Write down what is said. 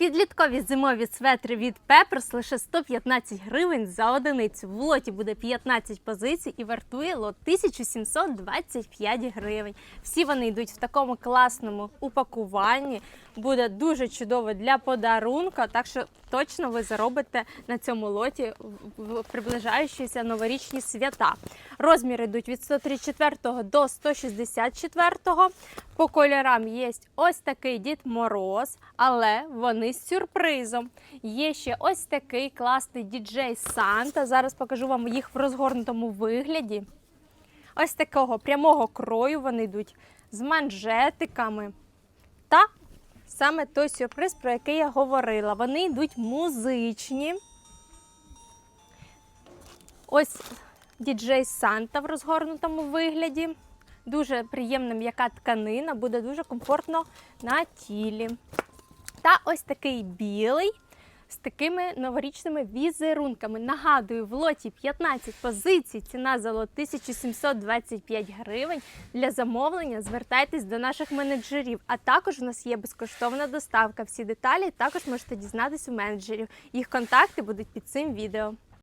Підліткові зимові светри від Peppers лише 115 гривень за одиницю. В лоті буде 15 позицій і вартує лот 1725 гривень. Всі вони йдуть в такому класному упакуванні. Буде дуже чудово для подарунка, так що точно ви заробите на цьому лоті в приближаючіся новорічні свята. Розміри йдуть від 134 до 164. По кольорам є ось такий Дід Мороз, але вони з сюрпризом. Є ще ось такий класний діджей Санта. Зараз покажу вам їх в розгорнутому вигляді. Ось такого прямого крою вони йдуть з манжетиками. Та саме той сюрприз, про який я говорила. Вони йдуть музичні. Ось діджей Санта в розгорнутому вигляді. Дуже приємна м'яка тканина, буде дуже комфортно на тілі. Та ось такий білий з такими новорічними візерунками. Нагадую, в лоті 15 позицій, ціна за лот 1725 гривень. Для замовлення звертайтесь до наших менеджерів. А також у нас є безкоштовна доставка. Всі деталі також можете дізнатись у менеджерів. Їх контакти будуть під цим відео.